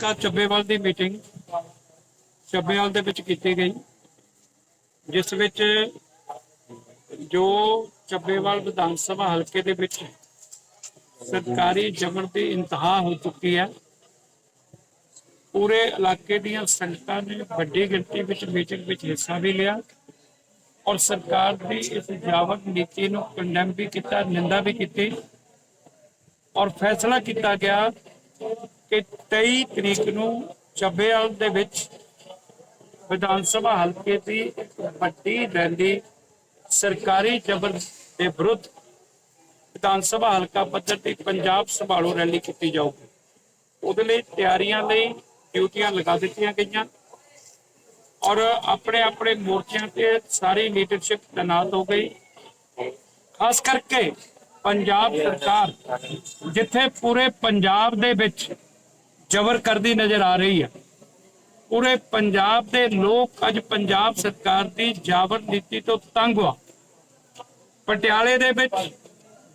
ਕਾ ਚੱਬੇਵਾਲ ਦੀ ਮੀਟਿੰਗ ਚੱਬੇਵਾਲ ਦੇ ਵਿੱਚ ਕੀਤੀ ਗਈ, ਜਿਸ ਵਿੱਚ ਜੋ ਚੱਬੇਵਾਲ ਵਿਧਾਨ ਸਭਾ ਹਲਕੇ ਦੇ ਵਿੱਚ ਸਰਕਾਰੀ ਜਬਰ ਦੀ ਇੰਤਹਾ ਹੋ ਚੁੱਕੀ ਹੈ, ਪੂਰੇ ਇਲਾਕੇ ਦੀਆਂ ਸੰਗਤਾਂ ਨੇ ਵੱਡੀ ਗਿਣਤੀ ਵਿੱਚ ਮੀਟਿੰਗ ਵਿੱਚ ਹਿੱਸਾ ਵੀ ਲਿਆ ਔਰ ਸਰਕਾਰ ਦੀ ਇਸ ਜਾਵਕ ਨੀਤੀ ਨੂੰ ਕੰਡੈਮ ਵੀ ਕੀਤਾ, ਨਿੰਦਾ ਵੀ ਕੀਤੀ ਔਰ ਫੈਸਲਾ ਕੀਤਾ ਗਿਆ ਕਿ 23 ਤਰੀਕ ਨੂੰ ਚੱਬੇਵਾਲ ਦੇ ਵਿੱਚ ਵਿਧਾਨ ਸਭਾ ਹਲਕੇ ਦੀ ਵੱਡੀ ਰੈਲੀ ਸਰਕਾਰੀ ਜ਼ਬਰ ਦੇ ਵਿਰੁੱਧ ਵਿਧਾਨ ਸਭਾ ਹਲਕਾ ਪੱਧਰ ਤੇ ਪੰਜਾਬ ਸੰਭਾਲੋ ਰੈਲੀ ਕੀਤੀ ਜਾਊਗੀ। ਉਹਦੇ ਲਈ ਤਿਆਰੀਆਂ ਲਈ ਡਿਊਟੀਆਂ ਲਗਾ ਦਿੱਤੀਆਂ ਗਈਆਂ ਔਰ ਆਪਣੇ ਆਪਣੇ ਮੋਰਚਿਆਂ ਤੇ ਸਾਰੀ ਲੀਡਰਸ਼ਿਪ ਤੈਨਾਤ ਹੋ ਗਈ। ਖਾਸ ਕਰਕੇ ਪੰਜਾਬ ਸਰਕਾਰ ਜਿੱਥੇ ਪੂਰੇ ਪੰਜਾਬ ਦੇ ਵਿੱਚ ਜ਼ਬਰ ਕਰਦੀ ਨਜ਼ਰ ਆ ਰਹੀ ਹੈ। ਪੂਰੇ ਪੰਜਾਬ ਦੇ ਲੋਕ ਅੱਜ ਪੰਜਾਬ ਸਰਕਾਰ ਦੀ ਜਾਬਰ ਨੀਤੀ ਤੋਂ ਤੰਗ ਆ। ਪਟਿਆਲੇ ਦੇ ਵਿੱਚ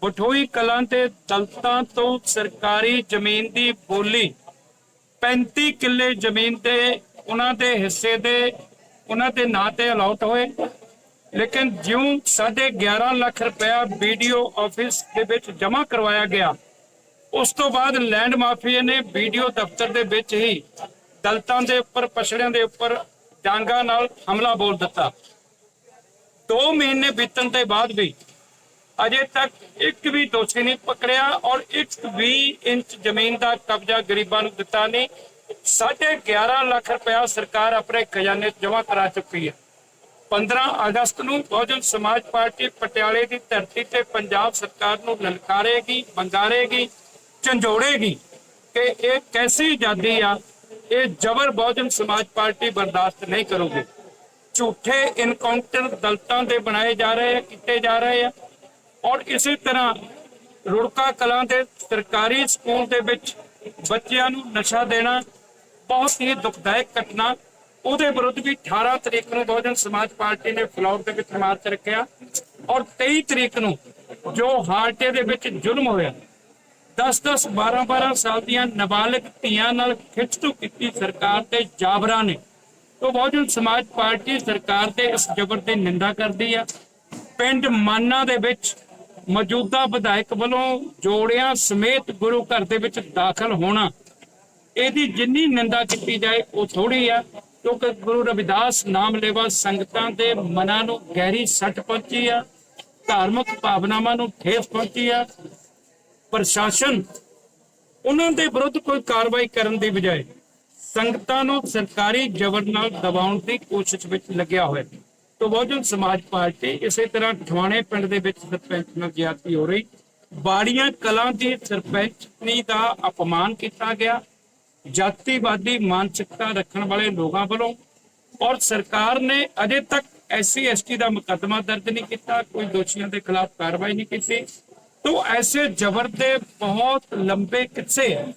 ਬਠੋਈ ਕਲਾਂ ਤੇ ਦਲਤਾਂ ਤੋਂ ਸਰਕਾਰੀ ਜ਼ਮੀਨ ਦੀ ਬੋਲੀ 35 ਕਿੱਲੇ ਜ਼ਮੀਨ ਤੇ ਉਹਨਾਂ ਦੇ ਹਿੱਸੇ ਦੇ, ਉਹਨਾਂ ਦੇ ਨਾਂ ਤੇ ਅਲਾਟ ਹੋਏ। ਲੇਕਿਨ ਜਿਉਂ 11.5 ਲੱਖ ਰੁਪਇਆ ਵੀਡੀਓ ਆਫਿਸ ਦੇ ਵਿੱਚ ਜਮ੍ਹਾਂ ਕਰਵਾਇਆ ਗਿਆ ਉਸ ਤੋਂ ਬਾਅਦ ਲੈਂਡ ਮਾਫੀਆ ਨੇ ਵੀਡੀਓ ਦਫ਼ਤਰ ਦੇ ਵਿੱਚ ਹੀ ਦਲਤਾਂ ਦੇ ਉੱਪਰ, ਪਛੜਿਆਂ ਦੇ ਉੱਪਰ ਡਾਂਗਾ ਨਾਲ ਹਮਲਾ ਬੋਲ ਦਿੱਤਾ। 2 ਮਹੀਨੇ ਬੀਤਣ ਦੇ ਬਾਅਦ ਵੀ ਅਜੇ ਤੱਕ ਇੱਕ ਵੀ ਦੋਸ਼ੀ ਨਹੀਂ ਪਕੜਿਆ ਔਰ ਇੱਕ ਵੀ ਇੰਚ ਜ਼ਮੀਨ ਦਾ ਕਬਜ਼ਾ ਗਰੀਬਾਂ ਨੂੰ ਦਿੱਤਾ ਨਹੀਂ। ਸਾਢੇ 11 ਲੱਖ ਰੁਪਇਆ ਸਰਕਾਰ ਆਪਣੇ ਖਜ਼ਾਨੇ 'ਚ ਜਮ੍ਹਾਂ ਕਰਾ ਚੁੱਕੀ ਹੈ। 15 ਅਗਸਤ ਨੂੰ ਬਹੁਜਨ ਸਮਾਜ ਪਾਰਟੀ ਪਟਿਆਲੇ ਦੀ ਧਰਤੀ ਤੇ ਪੰਜਾਬ ਸਰਕਾਰ ਨੂੰ ਲਲਕਾਰੇਗੀ ਬੰਗਾਰੇਗੀ ਝੰਜੋੜੇਗੀ ਕਿ ਇਹ ਕੈਸੀ ਆਜ਼ਾਦੀ ਆ, ਇਹ ਜ਼ਬਰ ਬਹੁਜਨ ਸਮਾਜ ਪਾਰਟੀ ਬਰਦਾਸ਼ਤ ਨਹੀਂ ਕਰੂਗੀ। ਝੂਠੇ ਇਨਕਾਊਂਟਰ ਦਲਤਾਂ ਦੇ ਬਣਾਏ ਜਾ ਰਹੇ ਆ, ਕੀਤੇ ਜਾ ਰਹੇ ਆ। ਔਰ ਇਸੇ ਤਰ੍ਹਾਂ ਰੁੜਕਾ ਕਲਾਂ ਦੇ ਸਰਕਾਰੀ ਸਕੂਲ ਦੇ ਵਿੱਚ ਬੱਚਿਆਂ ਨੂੰ ਨਸ਼ਾ ਦੇਣਾ ਬਹੁਤ ਹੀ ਦੁਖਦਾਇਕ ਘਟਨਾ। ਉਹਦੇ ਵਿਰੁੱਧ ਵੀ 18 ਤਰੀਕ ਨੂੰ ਬਹੁਜਨ ਸਮਾਜ ਪਾਰਟੀ ਨੇ ਫਲੋਰ ਦੇ ਵਿੱਚ ਮਾਰਚ ਰੱਖਿਆ। ਔਰ 23 ਤਰੀਕ ਨੂੰ ਜੋ ਹਾਰਟੇ ਦੇ ਵਿੱਚ ਜ਼ੁਲਮ ਹੋਇਆ 10-10 12-12 ਸਾਲ ਦੀਆਂ ਨਾਬਾਲਗ ਧੀਆਂ ਨਾਲ ਖਿੱਚਤੂ ਕੀਤੀ ਸਰਕਾਰ ਤੇ ਜਾਬਰਾਂ ਨੇ। ਤੋਂ ਬਹੁਜਨ ਸਮਾਜ ਪਾਰਟੀ ਸਰਕਾਰ ਦੇ ਇਸ ਜ਼ਬਰ ਦੀ ਨਿੰਦਾ ਕਰਦੀ ਆ। ਪਿੰਡ ਮਾਨਾ ਦੇ ਵਿੱਚ ਮੌਜੂਦਾ ਵਿਧਾਇਕ ਵੱਲੋਂ ਜੋੜਿਆਂ ਸਮੇਤ ਗੁਰੂ ਘਰ ਦੇ ਵਿੱਚ ਦਾਖਲ ਹੋਣਾ। ਇਹਦੀ ਜਿੰਨੀ ਨਿੰਦਾ ਕੀਤੀ ਜਾਏ, ਉਹ ਥੋੜੀ ਆ। ਕਿਉਂਕਿ ਗੁਰੂ ਰਵਿਦਾਸ ਨਾਮ ਲੈਵਾ ਸੰਗਤਾਂ ਦੇ ਮਨਾਂ ਨੂੰ ਗਹਿਰੀ ਸੱਟ ਪਹੁੰਚੀ ਆ। ਧਾਰਮਿਕ ਭਾਵਨਾਵਾਂ ਨੂੰ ਠੇਸ ਪਹੁੰਚੀ ਆ। ਪ੍ਰਸ਼ਾਸਨ, ਉਹਨਾਂ ਦੇ ਵਿਰੁੱਧ ਕੋਈ ਕਾਰਵਾਈ ਕਰਨ ਦੀ ਬਜਾਏ ਸੰਗਤਾਂ ਨੂੰ ਸਰਕਾਰੀ ਜ਼ਬਰ ਨਾਲ ਦਬਾਉਣ ਦੀ ਕੋਸ਼ਿਸ਼ ਵਿੱਚ ਲੱਗਿਆ ਹੋਇਆ ਹੈ। ਤੋਂ ਬਹੁਜਨ ਸਮਾਜ ਪਾਰਟੀ ਇਸੇ ਤਰ੍ਹਾਂ ਠਵਾਣੇ ਪਿੰਡ ਦੇ ਵਿੱਚ ਸਰਪੰਚ ਨਾਲ ਜ਼ਿਆਦਤੀ ਹੋ ਰਹੀ। ਬਾੜੀਆਂ ਕਲਾਂ ਦੀ ਸਰਪੰਚਨੀ ਦਾ ਅਪਮਾਨ ਕੀਤਾ ਗਿਆ। ਜਾਤੀਵਾਦੀ ਮਾਨਸਿਕਤਾ ਰੱਖਣ ਵਾਲੇ ਲੋਕਾਂ ਵੱਲੋਂ ਔਰ ਸਰਕਾਰ ਨੇ ਅਜੇ ਤੱਕ ਐਸਸੀ, ਐਸਟੀ ਦਾ ਮੁਕੱਦਮਾ ਦਰਜ ਨਹੀਂ ਕੀਤਾ। ਕੋਈ ਦੋਸ਼ੀਆਂ ਦੇ ਖਿਲਾਫ ਕਾਰਵਾਈ ਨਹੀਂ ਕੀਤੀ। ਤੋਂ ਐਸੇ ਜ਼ਬਰ ਦੇ ਬਹੁਤ ਲੰਬੇ ਕਿੱਸੇ ਹੈ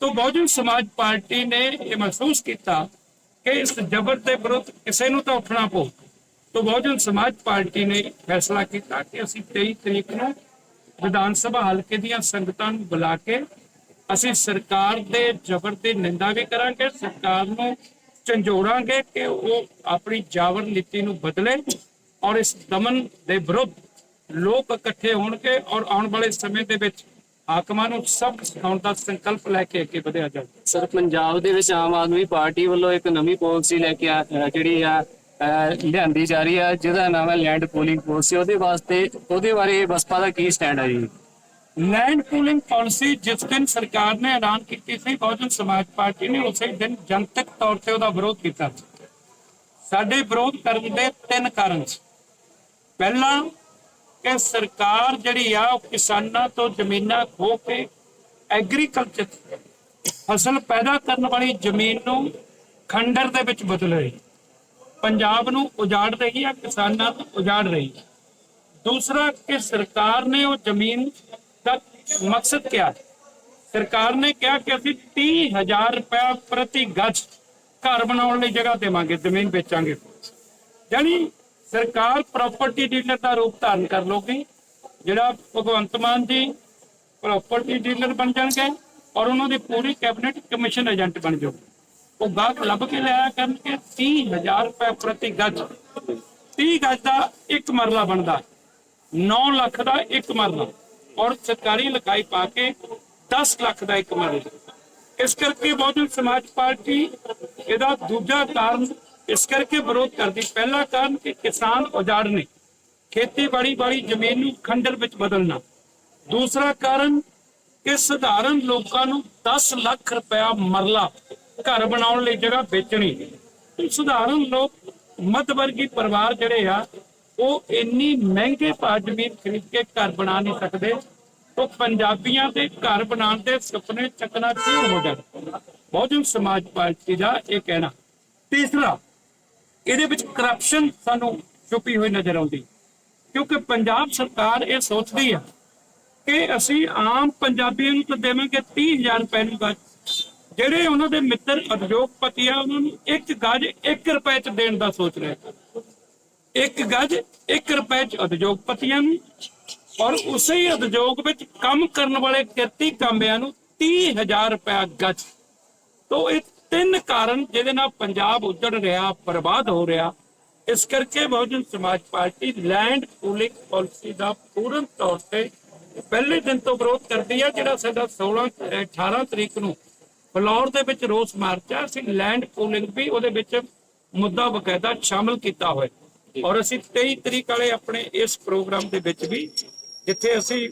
ਤੋਂ ਬਹੁਜਨ ਸਮਾਜ ਪਾਰਟੀ ਨੇ ਇਹ ਮਹਿਸੂਸ ਕੀਤਾ ਕਿ ਇਸ ਜ਼ਬਰ ਦੇ ਵਿਰੁੱਧ ਕਿਸੇ ਨੂੰ ਤਾਂ ਉੱਠਣਾ ਪਊ ਤੋਂ ਬਹੁਜਨ ਸਮਾਜ ਪਾਰਟੀ ਨੇ ਫੈਸਲਾ ਕੀਤਾ ਕਿ ਅਸੀਂ 23 ਤਰੀਕ ਨੂੰ ਵਿਧਾਨ ਸਭਾ ਹਲਕੇ ਦੀਆਂ ਸੰਗਤਾਂ ਨੂੰ ਬੁਲਾ ਕੇ ਅਸੀਂ ਸਰਕਾਰ ਦੇ ਜ਼ਬਰ ਦੀ ਨਿੰਦਾ ਵੀ ਕਰਾਂਗੇ ਸਰਕਾਰ ਨੂੰ ਝੰਜੋੜਾਂਗੇ ਕਿ ਉਹ ਆਪਣੀ ਜਾਵਰ ਨੀਤੀ ਨੂੰ ਬਦਲੇ ਔਰ ਇਸ ਦਮਨ ਦੇ ਵਿਰੁੱਧ ਲੋਕ ਇਕੱਠੇ ਹੋਣਗੇ ਔਰ ਆਉਣ ਵਾਲੇ ਸਮੇਂ ਦੇ ਵਿੱਚ ਹਾਕਮਾਂ ਨੂੰ ਸਭ ਸਿਖਾਉਣ ਦਾ ਸੰਕਲਪ ਲੈ ਕੇ ਅੱਗੇ ਵਧਿਆ ਜਾਵੇ ਸਰ ਪੰਜਾਬ ਦੇ ਵਿੱਚ ਆਮ ਆਦਮੀ ਪਾਰਟੀ ਵੱਲੋਂ ਇੱਕ ਨਵੀਂ ਪਾਲਿਸੀ ਲੈ ਕੇ ਆ- ਅਹ ਜਿਹੜੀ ਆ ਅਹ ਲਿਆਂਦੀ ਜਾ ਰਹੀ ਆ ਜਿਹਦਾ ਨਾਮ ਹੈ ਲੈਂਡ ਪੂਲਿੰਗ ਪਾਲਿਸੀ। ਉਹਦੇ ਵਾਸਤੇ ਉਹਦੇ ਬਾਰੇ ਬਸਪਾ ਦਾ ਕੀ ਸਟੈਂਡ ਹੈ ਜੀ? ਲੈਂਡ ਪੂਲਿੰਗ ਪਾਲਿਸੀ ਜਿਸ ਦਿਨ ਸਰਕਾਰ ਨੇ ਐਲਾਨ ਕੀਤੀ ਸੀ ਬਹੁਜਨ ਸਮਾਜ ਪਾਰਟੀ ਨੇ ਉਸੇ ਦਿਨ ਜਨਤਕ ਤੌਰ ਤੇ ਉਹਦਾ ਵਿਰੋਧ ਕੀਤਾ ਸੀ। ਸਾਡੇ ਵਿਰੋਧ ਕਰਨ ਦੇ ਤਿੰਨ ਕਾਰਨ ਸੀ। ਪਹਿਲਾ ਕਿ ਸਰਕਾਰ ਜਿਹੜੀ ਆ ਉਹ ਕਿਸਾਨਾਂ ਤੋਂ ਜ਼ਮੀਨਾਂ ਖੋ ਕੇ ਐਗਰੀਕਲਚਰ ਫਸਲ ਪੈਦਾ ਕਰਨ ਵਾਲੀ ਜ਼ਮੀਨ ਨੂੰ ਖੰਡਰ ਦੇ ਵਿੱਚ ਬਦਲ ਰਹੀ। ਪੰਜਾਬ ਨੂੰ ਉਜਾੜ ਰਹੀ ਆ, ਕਿਸਾਨਾਂ ਨੂੰ ਉਜਾੜ ਰਹੀ ਹੈ ਦੂਸਰਾ ਕਿ ਸਰਕਾਰ ਨੇ ਉਹ ਜ਼ਮੀਨ ਦਾ ਮਕਸਦ ਕਿਹਾ। ਹੈ? ਸਰਕਾਰ ਨੇ ਕਿਹਾ ਕਿ ਅਸੀਂ 30000 ਰੁਪਏ ਪ੍ਰਤੀ ਗੱਜ ਘਰ ਬਣਾਉਣ ਲਈ ਜਗ੍ਹਾ ਦੇਵਾਂਗੇ, ਜ਼ਮੀਨ ਵੇਚਾਂਗੇ। ਯਾਨੀ ਸਰਕਾਰ ਪ੍ਰਾਪਰਟੀ ਡੀਲਰ ਦਾ ਰੂਪ ਧਾਰਨ ਕਰ ਲਊਗੀ, ਜਿਹੜਾ ਭਗਵੰਤ ਮਾਨ ਜੀ ਪ੍ਰਾਪਰਟੀ ਡੀਲਰ ਬਣ ਜਾਣਗੇ ਔਰ ਉਹਨਾਂ ਦੇ ਪੂਰੇ ਕੈਬਨਿਟ ਕਮਿਸ਼ਨ ਏਜੰਟ ਬਣ ਜਾਓ ਉਹ ਗਾਹਕ ਲੱਭ ਕੇ ਲਿਆਇਆ ਕਰਨਗੇ 30000 ਰੁਪਏ ਪ੍ਰਤੀ ਗੱਜ। 30 ਗੱਜ ਦਾ ਇੱਕ ਮਰਲਾ ਬਣਦਾ 9 ਲੱਖ ਦਾ ਇੱਕ ਮਰਲਾ ਔਰ ਸਰਕਾਰੀ ਲਖਾਈ ਪਾ ਕੇ 10 ਲੱਖ ਦਾ ਇੱਕ ਮਰਲਾ। ਇਸ ਕਰਕੇ ਬਹੁਜਨ ਸਮਾਜ ਪਾਰਟੀ ਇਹਦਾ ਦੂਜਾ ਕਾਰਨ ਇਸ ਕਰਕੇ ਵਿਰੋਧ ਕਰਦੀ, ਪਹਿਲਾ ਕਾਰਨ ਕਿ ਕਿਸਾਨ ਉਜਾੜਨੇ ਖੇਤੀਬਾੜੀ ਵਾਲੀ ਜ਼ਮੀਨ ਨੂੰ ਖੰਡਰ ਵਿੱਚ ਬਦਲਣਾ। ਦੂਸਰਾ ਕਾਰਨ ਕਿ ਸਧਾਰਨ ਲੋਕਾਂ ਨੂੰ 10 ਲੱਖ ਰੁਪਇਆ ਮਰਲਾ ਘਰ ਬਣਾਉਣ ਲਈ ਜਗ੍ਹਾ ਵੇਚਣੀ। ਸਧਾਰਨ ਲੋਕ, ਮੱਧ ਵਰਗੀ ਪਰਿਵਾਰ ਜਿਹੜੇ ਆ, ਉਹ ਇੰਨੀ ਮਹਿੰਗੇ ਭਾਅ ਜ਼ਮੀਨ ਖਰੀਦ ਕੇ ਘਰ ਬਣਾ ਨਹੀਂ ਸਕਦੇ। ਉਹ ਪੰਜਾਬੀਆਂ ਦੇ ਘਰ ਬਣਾਉਣ ਦੇ ਸੁਪਨੇ ਚੱਕਣਾ ਸ਼ੁਰੂ ਹੋ ਜਾਣ। ਬਹੁਜਨ ਸਮਾਜ ਪਾਰਟੀ ਦਾ ਇਹ ਕਹਿਣਾ। ਤੀਸਰਾ ਇਹਦੇ ਵਿੱਚ ਕਰਪਸ਼ਨ ਸਾਨੂੰ ਛੁਪੀ ਹੋਈ ਨਜ਼ਰ ਆਉਂਦੀ। ਕਿਉਂਕਿ ਪੰਜਾਬ ਸਰਕਾਰ ਇਹ ਸੋਚਦੀ ਆ ਕਿ ਅਸੀਂ ਆਮ ਪੰਜਾਬੀਆਂ ਨੂੰ ਤਾਂ ਦੇਵਾਂਗੇ 30000 ਰੁਪਏ ਨੂੰ ਗੱਜ। ਜਿਹੜੇ ਉਹਨਾਂ ਦੇ ਮਿੱਤਰ ਉਦਯੋਗਪਤੀ ਆ, ਉਹਨਾਂ ਨੂੰ ਇੱਕ ਗੱਜ 1 ਰੁਪਏ ਚ ਦੇਣ ਦਾ ਸੋਚ ਰਹੇ ਇੱਕ ਗੱਜ 1 ਰੁਪਏ ਚ ਉਦਯੋਗਪਤੀਆਂ ਨੂੰ ਔਰ ਉਸੇ ਹੀ ਉਦਯੋਗ ਵਿੱਚ ਕੰਮ ਕਰਨ ਵਾਲੇ ਕਿਰਤੀ ਕਾਮਿਆਂ ਨੂੰ 30000 ਰੁਪਏ ਗੱਜ। ਤੋ ਇਹ ਤਿੰਨ ਕਾਰਨ ਜਿਹਦੇ ਨਾਲ ਪੰਜਾਬ ਉੱਜੜ ਰਿਹਾ, ਬਰਬਾਦ ਹੋ ਰਿਹਾ। ਇਸ ਕਰਕੇ Bahujan Samaj party land pooling policy ਦਾ ਪੂਰਨ ਤੌਰ ਤੇ ਪਹਿਲੇ ਦਿਨ ਤੋਂ ਵਿਰੋਧ ਕਰਦੀ ਹੈ ਜਿਹੜਾ ਸਾਡਾ 16 ਅਹ 18 ਤਰੀਕ ਨੂੰ ਫਲੋਰ ਦੇ ਵਿੱਚ ਰੋਸ ਮਾਰਚ। ਆ ਅਸੀਂ ਲੈਂਡ ਪੂਲਿੰਗ ਵੀ ਉਹਦੇ ਵਿੱਚ ਮੁੱਦਾ ਬਕਾਇਦਾ ਸ਼ਾਮਲ ਕੀਤਾ ਹੋਇਆ। ਔਰ ਅਸੀਂ 23 ਤਰੀਕ ਵਾਲੇ ਆਪਣੇ ਇਸ ਪ੍ਰੋਗਰਾਮ ਦੇ ਵਿੱਚ ਵੀ ਜਿੱਥੇ ਅਸੀਂ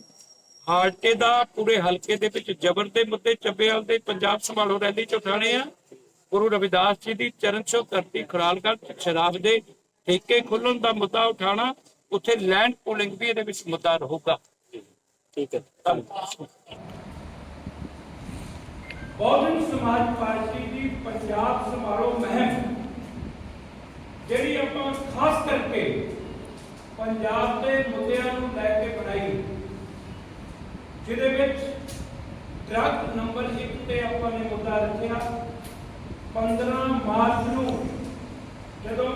ਹਾਲਟੇ ਦਾ ਪੂਰੇ ਹਲਕੇ ਦੇ ਵਿੱਚ ਜ਼ਬਰ ਦੇ ਮੁੱਦੇ ਚੱਬੇਵਾਲ ਦੇ, ਪੰਜਾਬ ਸੰਭਾਲੋ ਰੈਲੀ ਚ ਉਠਾਣੇ ਆ। ਗੁਰੂ ਰਵਿਦਾਸ ਜੀ ਦੀ ਚਰਨ ਛੋਹ ਧਰਤੀ ਖੁਰਾਲਗੜ੍ਹ ਸ਼ਰਾਬ ਦੇ ਠੇਕੇ ਖੁੱਲਣ ਦਾ ਮੁੱਦਾ ਉਠਾਣਾ ਉੱਥੇ ਲੈਂਡ ਪੂਲਿੰਗ ਵੀ ਇਹਦੇ ਵਿੱਚ ਮੁੱਦਾ ਰਹੂਗਾ। ਠੀਕ ਹੈ। ਬਹੁਜਨ ਸਮਾਜ ਪਾਰਟੀ ਦੀ ਪੰਜਾਬ ਸਮਾਰੋਹ ਮਹਿਮ, ਜਿਹੜੀ ਆਪਾਂ ਖਾਸ ਕਰਕੇ ਪੰਜਾਬ ਦੇ ਮੁੱਦਿਆਂ ਨੂੰ ਲੈ ਕੇ ਬਣਾਈ, ਜਿਹਦੇ ਵਿੱਚ ਡਰਗ ਨੰਬਰ 1 ਤੇ ਆਪਾਂ ਨੇ ਮੁੱਦਾ ਰੱਖਿਆ। 15 ਮਾਰਚ ਨੂੰ ਜਦੋਂ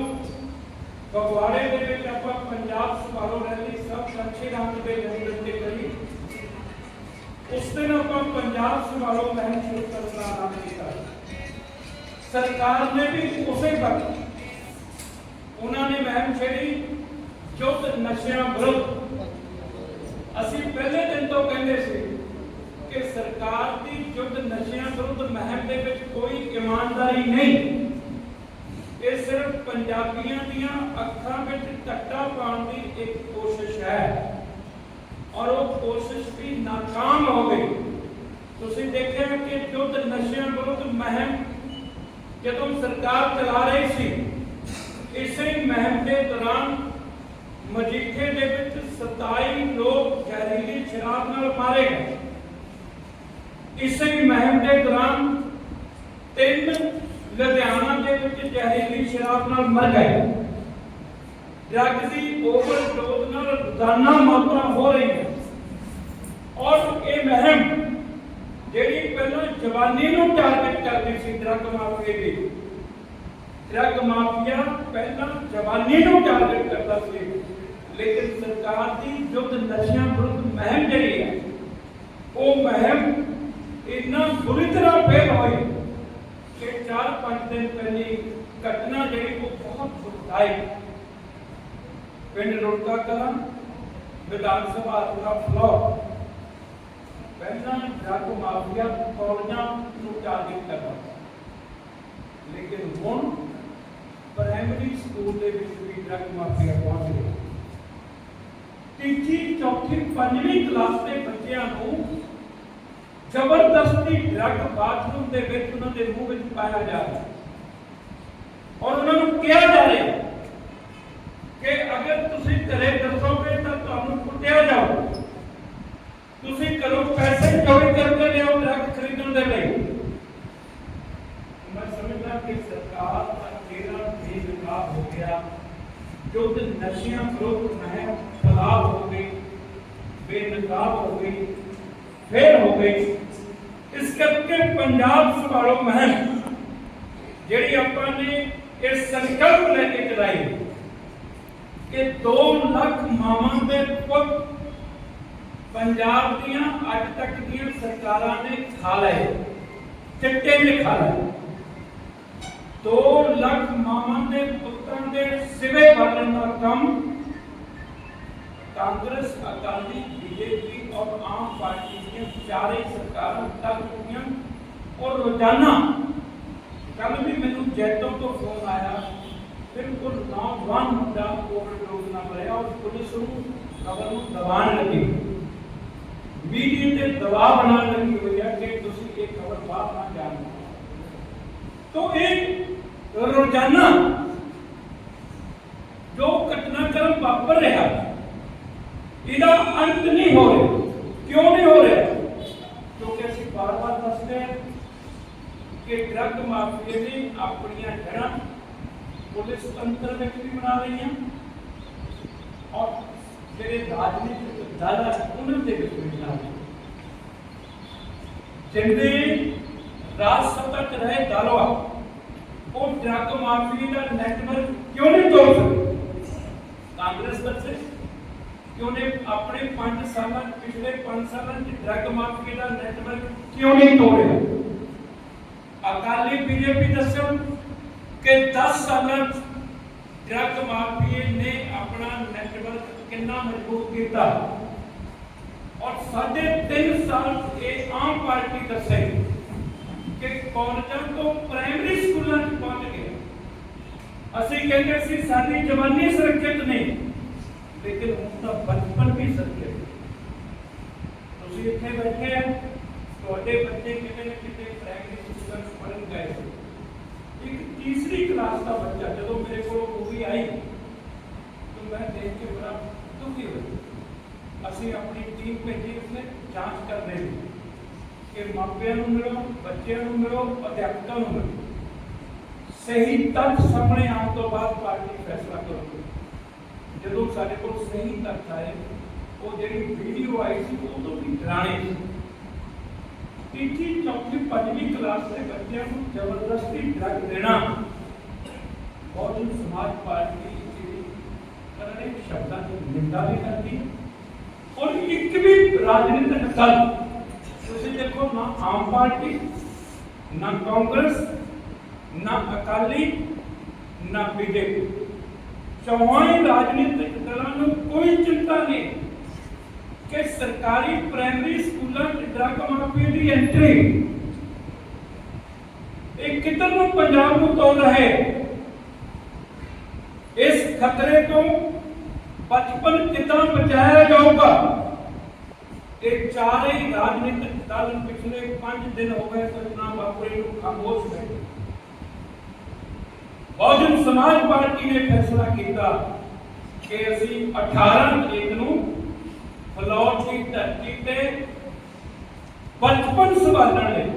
ਫਗਵਾੜੇ ਦੇ ਵਿੱਚ ਆਪਾਂ ਪੰਜਾਬ ਸਮਾਰੋਹ ਰੈਲੀ ਸਭ ਅੱਛੇ ਰੰਗ ਦੇ ਜਨਰਲ ਤੇ ਕਰੀ, ਉਸ ਦਿਨ ਆਪਾਂ ਪੰਜਾਬ ਸੰਭਾਲੋ ਮਹਿਮ ਸ਼ੁਰੂ ਕਰਨ ਦਾ ਐਲਾਨ ਕੀਤਾ। ਸਰਕਾਰ ਨੇ ਵੀ ਉਸੇ ਵਕਤ ਉਹਨਾਂ ਨੇ ਮਹਿਮ ਛੇੜੀ ਯੁੱਧ ਨਸ਼ਿਆਂ ਵਿਰੁੱਧ। ਅਸੀਂ ਪਹਿਲੇ ਦਿਨ ਤੋਂ ਕਹਿੰਦੇ ਸੀ ਕਿ ਸਰਕਾਰ ਦੀ ਯੁੱਧ ਨਸ਼ਿਆਂ ਵਿਰੁੱਧ ਮਹਿਮ ਦੇ ਵਿੱਚ ਕੋਈ ਇਮਾਨਦਾਰੀ ਨਹੀਂ। ਇਹ ਸਿਰਫ ਪੰਜਾਬੀਆਂ ਦੀਆਂ ਅੱਖਾਂ ਵਿੱਚ ਟੱਟਾ ਪਾਉਣ ਦੀ ਇੱਕ ਕੋਸ਼ਿਸ਼ ਹੈ। ਔਰ ਉਹ ਕੋਸ਼ਿਸ਼ ਵੀ ਨਾਕਾਮ ਹੋ ਗਈ। ਤੁਸੀਂ ਦੇਖਿਆ ਕਿ ਯੁੱਧ ਨਸ਼ਿਆਂ ਵਿਰੁੱਧ ਮਹਿਮ ਜਦੋਂ ਸਰਕਾਰ ਚਲਾ ਰਹੀ ਸੀ, ਇਸੇ ਮਹਿਮ ਦੇ ਦੌਰਾਨ ਮਜੀਠੇ ਦੇ ਵਿੱਚ 27 ਲੋਕ ਜ਼ਹਿਰੀਲੀ ਸ਼ਰਾਬ ਨਾਲ ਮਾਰੇ ਗਏ। ਇਸੇ ਮਹਿਮ ਦੇ ਦੌਰਾਨ ਤਿੰਨ ਲੁਧਿਆਣਾ ਦੇ ਵਿੱਚ ਜ਼ਹਿਰੀਲੀ ਸ਼ਰਾਬ ਨਾਲ ਮਰ ਗਏ। ਡਰੱਗ ਦੀ ਓਵਰਡੋਜ਼ ਨਾਲ ਰੋਜ਼ਾਨਾ ਮਾਤਰਾ ਹੋ ਰਹੀ ਹੈ ਔਰ ਇਹ ਮਹਿਮ ਜਿਹੜੀ ਪਹਿਲਾਂ ਜਵਾਨੀ ਨੂੰ ਟਾਰਗੇਟ ਕਰਦੀ ਸੀ ਡਰੱਗ ਮਾਫੀਆ ਦੀ, ਡਰੱਗ ਮਾਫੀਆ ਪਹਿਲਾਂ ਜਵਾਨੀ ਨੂੰ ਟਾਰਗੇਟ ਕਰਦਾ ਸੀ। ਲੇਕਿਨ ਸਰਕਾਰ ਦੀ ਯੁੱਧ ਨਸ਼ਿਆਂ ਵਿਰੁੱਧ ਮਹਿਮ ਜਿਹੜੀ ਹੈ, ਉਹ ਮਹਿਮ ਇੰਨਾ ਬੁਰੀ ਤਰ੍ਹਾਂ ਫੇਲ ਹੋਈ ਕਿ 4-5 ਦਿਨ ਪਹਿਲੀ ਘਟਨਾ ਜਿਹੜੀ ਉਹ ਬਹੁਤ ਦੁਖਦਾਇਕ ਪਿੰਡ ਰੋਟਾ ਕਲਾਂ, ਵਿਧਾਨ ਸਭਾ ਦਾ ਫਲੋਰ ਪਹਿਲਾਂ ਡਰੱਗ ਮਾਫੀਆ ਕਾਲਜਾਂ ਨੂੰ ਟਾਰਗੇਟ ਕਰਦਾ ਲੇਕਿਨ ਹੁਣ ਪ੍ਰਾਇਮਰੀ ਸਕੂਲ ਦੇ ਵਿੱਚ ਵੀ ਡਰੱਗ ਮਾਫੀਆ ਪਹੁੰਚ ਗਿਆ। ਤੀਜੀ, ਚੌਥੀ, ਪੰਜਵੀਂ ਕਲਾਸ ਦੇ ਬੱਚਿਆਂ ਨੂੰ ਜ਼ਬਰਦਸਤੀ ਡਰੱਗ ਬਾਥਰੂਮ ਦੇ ਵਿੱਚ ਉਹਨਾਂ ਦੇ ਮੂੰਹ ਵਿੱਚ ਪਾਇਆ ਜਾ ਰਿਹਾ ਔਰ ਉਹਨਾਂ ਨੂੰ ਕਿਹਾ ਜਾ ਰਿਹਾ ਕਿ ਅਗਰ ਤੁਸੀਂ ਘਰੇ ਦੱਸੋਗੇ ਤਾਂ ਤੁਹਾਨੂੰ ਕੁੱਟਿਆ ਜਾਊ ਤੁਸੀਂ ਘਰੋਂ ਪੈਸੇ ਚੋਰੀ ਕਰਕੇ ਲਿਆਓ ਡਰੱਗ ਖਰੀਦਣ ਦੇ ਲਈ ਮੈਂ ਸਮਝਦਾ ਕਿ ਸਰਕਾਰ ਦਾ ਤੇਰਾ ਬੇਨਕਾਬ ਹੋ ਗਿਆ ਜੋ ਤੇ ਨਸ਼ਿਆਂ ਵਿਰੁੱਧ ਮਹਿਮ ਖਿਲਾਫ ਹੋ ਗਈ ਬੇਨਕਾਬ ਹੋ ਗਈ ਫੇਰ ਹੋ ਗਈ ਇਸ ਕਰਕੇ ਪੰਜਾਬ ਸੰਭਾਲੋ ਮਹਿਮ ਜਿਹੜੀ ਆਪਾਂ ਨੇ ਇਹ ਸੰਕਲਪ ਲੈ ਕੇ ਚਲਾਈ, ਕਿ 2 ਲੱਖ ਮਾਵਾਂ ਦੇ ਪੁੱਤ ਪੰਜਾਬ ਦੀਆਂ ਅੱਜ ਤੱਕ ਦੀਆਂ ਸਰਕਾਰਾਂ ਨੇ ਖਾ ਲਏ, ਚਿੱਟੇ ਨੇ ਖਾ ਲਏ। 2 ਲੱਖ ਮਾਵਾਂ ਦੇ ਪੁੱਤਰਾਂ ਦੇ ਸਿਵੇ ਭਰਨ ਦਾ ਕੰਮ ਕਾਂਗਰਸ, ਅਕਾਲੀ, ਬੀਜੇਪੀ ਔਰ ਆਮ ਪਾਰਟੀ ਦੀਆਂ ਚਾਰੇ ਸਰਕਾਰਾਂ ਤੱਕ ਚੁੱਕੀਆਂ। ਔਰ ਰੋਜ਼ਾਨਾ ਕੱਲ ਵੀ ਮੈਨੂੰ ਜੈਤੋਂ ਤੋਂ ਫੋਨ ਆਇਆ ਬਿਲਕੁਲ ਨੌਜਵਾਨ ਮੁੰਡਾ ਕੋਵਿਡ ਰੋਗ ਨਾਲ ਮਰਿਆ ਔਰ ਪੁਲਿਸ ਨੂੰ ਖਬਰ ਨੂੰ ਦਬਾਉਣ ਲੱਗੀ ਮੀਡੀਆ ਤੇ ਦਬਾਅ ਬਣਾਉਣ ਲੱਗੀ ਹੋਈ ਹੈ ਕਿ ਤੁਸੀਂ ਇਹ ਖਬਰ ਬਾਹਰ ਨਾ ਜਾਣੋ ਤੋ ਇਹ ਰੋਜ਼ਾਨਾ ਜੋ ਘਟਨਾਕ੍ਰਮ ਵਾਪਰ ਰਿਹਾ ਇਹਦਾ ਅੰਤ ਨਹੀਂ ਹੋ ਰਿਹਾ ਕਿਉਂ ਨਹੀਂ ਹੋ ਰਿਹਾ ਕਿਉਂਕਿ ਅਸੀਂ ਬਾਰ-ਬਾਰ ਦੱਸਦੇ ਹਾਂ ਕਿ ਡਰੱਗ ਮਾਫੀਏ ਨੇ ਆਪਣੀਆਂ ਜੜ੍ਹਾਂ ਪੁਲਿਸ ਤੰਤਰ ਵਿੱਚ ਵੀ ਬਣਾ ਲਈਆਂ ਔਰ ਜਿਹੜੇ ਰਾਜਨੀਤਿਕ ਦਲ ਆ ਉਹਨਾਂ ਦੇ ਵਿੱਚ ਵੀ ਬਣਾ ਲਈਆਂ। ਜਿੰਦੇ ਰਾਜ ਸੱਤਾ 'ਚ ਰਹੇ ਦਲਵਾ ਉਹ ਡਰੱਗ ਮਾਫੀਏ ਦਾ ਨੈਟਵਰਕ ਕਿਉਂ ਨਹੀਂ ਤੋੜ ਸਕੇ? ਕਾਂਗਰਸ ਬੱਚੇ ਕਿਉਂ ਨੇ ਆਪਣੇ 5 ਸਾਲਾਂ, ਪਿਛਲੇ 5 ਸਾਲਾਂ ਚ ਡਰੱਗ ਮਾਫੀਆ ਦਾ ਨੈਟਵਰਕ ਕਿਉਂ ਨਹੀਂ ਤੋੜਿਆ? ਅਕਾਲੀ ਬੀਜੇਪੀ ਦੱਸੋ ਕਿ 10 ਸਾਲਾਂ ਚ ਡਰੱਗ ਮਾਫੀਏ ਨੇ ਆਪਣਾ ਨੈਟਵਰਕ ਕਿੰਨਾ ਮਜ਼ਬੂਤ ਕੀਤਾ ਔਰ ਸਾਡੇ 3 ਸਾਲ ਇਹ ਆਮ ਪਾਰਟੀ ਦੱਸੇ ਕਿ ਕਾਲਜਾਂ ਤੋਂ ਪ੍ਰਾਇਮਰੀ ਸਕੂਲਾਂ ਚ ਪਹੁੰਚ ਗਏ ਅਸੀਂ ਕਹਿੰਦੇ ਸੀ ਸਾਡੀ ਜਵਾਨੀ ਸੁਰੱਖਿਅਤ ਨਹੀਂ ਲੇਕਿਨ ਹੁਣ ਤਾਂ ਬਚਪਨ ਵੀ ਸੁਰੱਖਿਅਤ ਹੈ। ਤੁਸੀਂ ਇੱਥੇ ਬੈਠੇ ਆ ਤੁਹਾਡੇ ਬੱਚੇ ਕਿਤੇ ਨਾ ਕਿਤੇ ਪ੍ਰਾਇਮਰੀ ਸਕੂਲ ਚ ਪੜ੍ਹਨ ਗਏ ਇੱਕ ਤੀਸਰੀ ਕਲਾਸ ਦਾ ਬੱਚਾ ਜਦੋਂ ਮੇਰੇ ਕੋਲ ਮੂਵੀ ਆਈ, ਤਾਂ ਮੈਂ ਦੇਖ ਕੇ ਬੜਾ ਦੁਖੀ ਹੋਇਆ। ਅਸੀਂ ਆਪਣੀ ਟੀਮ ਭੇਜੀ, ਉਸਨੇ ਜਾਂਚ ਕਰਨੇ ਲਈ ਕਿ ਮਾਪਿਆਂ ਨੂੰ ਮਿਲੋ, ਬੱਚਿਆਂ ਨੂੰ ਮਿਲੋ, ਅਧਿਆਪਕਾਂ ਨੂੰ ਮਿਲੋ। ਸਹੀ ਤੱਥ ਸਾਹਮਣੇ ਆਉਣ ਤੋਂ ਬਾਅਦ ਪਾਰਟੀ ਫੈਸਲਾ ਕਰੂਗੀ ਜਦੋਂ ਸਾਡੇ ਕੋਲ ਸਹੀ ਤੱਥ ਆਏ, ਉਹ ਜਿਹੜੀ ਵੀਡੀਓ ਆਈ ਸੀ, ਉਹ ਤੋਂ ਵੀ ਡਰਾਣੇ ਸੀ। ਤੀਜੀ, ਚੌਥੀ, ਪੰਜਵੀਂ ਕਲਾਸ ਦੇ ਬੱਚਿਆਂ ਨੂੰ ਜ਼ਬਰਦਸਤੀ ਡਰਗ ਦੇਣਾ। ਬਹੁਜਨ ਸਮਾਜ ਪਾਰਟੀ ਜਿਹੜੀ ਕਰਨੇ ਸ਼ਬਦਾਂ ਦੀ ਨਿੰਦਾ ਵੀ ਕਰਦੀ ਔਰ ਇੱਕ ਵੀ ਰਾਜਨੀਤਿਕ ਦਲ, ਤੁਸੀਂ ਦੇਖੋ ਨਾ ਆਮ ਪਾਰਟੀ, ਨਾ ਕਾਂਗਰਸ, ਨਾ ਅਕਾਲੀ, ਨਾ ਬੀਜੇਪੀ। ਚੌਹਾਂ ਹੀ ਰਾਜਨੀਤਿਕ ਦਲਾਂ ਨੂੰ ਕੋਈ ਚਿੰਤਾ ਨਹੀਂ। ਕਿ ਸਰਕਾਰੀ ਪ੍ਰਾਇਮਰੀ ਸਕੂਲਾਂ 'ਚ ਡਰੱਗ ਮਾਫੀਆ ਦੀ ਐਂਟਰੀ ਇਹ ਕਿੱਧਰ ਨੂੰ ਪੰਜਾਬ ਨੂੰ ਤੋੜ ਰਹੇ ਇਸ ਖਤਰੇ ਤੋਂ ਬਚਪਨ ਕਿੱਦਾਂ ਬਚਾਇਆ ਜਾਊਗਾ ਇਹ ਚਾਰੇ ਹੀ ਰਾਜਨੀਤਿਕ ਦਲ ਪਿਛਲੇ 5 ਦਿਨ ਹੋ ਗਏ ਘਟਨਾ ਵਾਪਰੀ ਨੂੰ ਖਾਮੋਸ਼ ਬੈਠੇ ਬਹੁਜਨ ਸਮਾਜ ਪਾਰਟੀ ਨੇ ਫੈਸਲਾ ਕੀਤਾ ਕਿ ਅਸੀਂ 18 ਤਰੀਕ ਨੂੰ ਫਲੌਰ ਦੀ ਧਰਤੀ ਤੇ ਬਚਪਨ ਸੰਭਾਲਣ ਲਈ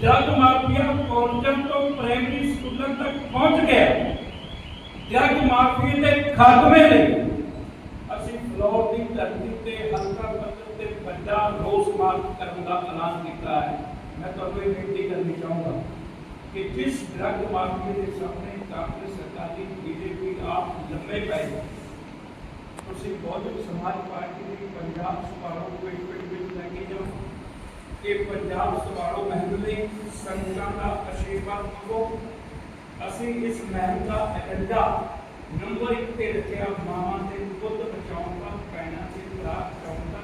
ਜਗ ਮਾਫੀਆ ਕਾਲਜਾਂ ਤੋਂ ਪ੍ਰਾਇਮਰੀ ਸਕੂਲਾਂ ਤੱਕ ਪਹੁੰਚ ਗਿਆ ਜਗ ਮਾਫੀਆ ਦੇ ਖਾਤਮੇ ਲਈ ਅਸੀਂ ਫਲੋਰ ਦੀ ਧਰਤੀ ਤੇ ਹਲਕਾ ਪੱਧਰ ਤੇ ਵੱਡਾ ਰੋਸ ਮਾਰਚ ਕਰਨ ਦਾ ਐਲਾਨ ਕੀਤਾ ਹੈ ਮੈਂ ਤੁਹਾਨੂੰ ਇਹ ਬੇਨਤੀ ਕਰਨੀ ਚਾਹੂੰਗਾ ਕਿ ਜਿਸ ਡਰੱਗ ਮਾਫੀਆ ਦੇ ਸਾਹਮਣੇ ਕਾਂਗਰਸ ਸਰਕਾਰੀ ਬੀਜੇਪੀ ਆਪ ਲੰਮੇ ਪਏ ਤੁਸੀਂ ਬਹੁਤ ਸਮਾਜ ਪਾਰਟੀ ਦੀ ਪੰਜਾਬ ਸਭਾਵਾਂ ਨੂੰ ਇੱਕ ਪਿੰਡ ਵਿੱਚ ਲੈ ਕੇ ਜਾਓ ਇਹ ਪੰਜਾਬ ਸਭਾਵਾਂ ਮਹਿਲ ਲਈ ਸੰਗਤਾਂ ਦਾ ਅਸ਼ੀਰਵਾਦ ਮੰਗੋ ਅਸੀਂ ਇਸ ਮਹਿਲ ਦਾ ਏਜੰਡਾ ਨੰਬਰ 1 ਤੇ ਰੱਖਿਆ ਮਾਵਾਂ ਦੇ ਪੁੱਤ ਬਚਾਉਣ ਦਾ ਭੈਣਾਂ ਦੇ ਭਰਾ ਬਚਾਉਣ ਦਾ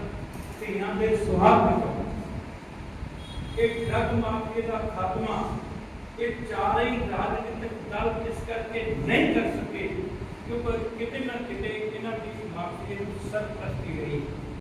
ਧੀਆਂ ਦੇ ਸੁਹਾਗ ਬਚਾਉਣ ਦਾ। ਇਹ ਡਰੱਗ ਮਾਫੀਆ ਦਾ ਖਾਤਮਾ ਇਹ ਚਾਰੇ ਹੀ ਰਾਜਨੀਤਿਕ ਦਲ ਇਸ ਕਰਕੇ ਨਹੀਂ ਕਰ ਸਕੇ ਕਿਉਂਕਿ ਕਿਤੇ ਨਾ आपके सब प्रतिग्रही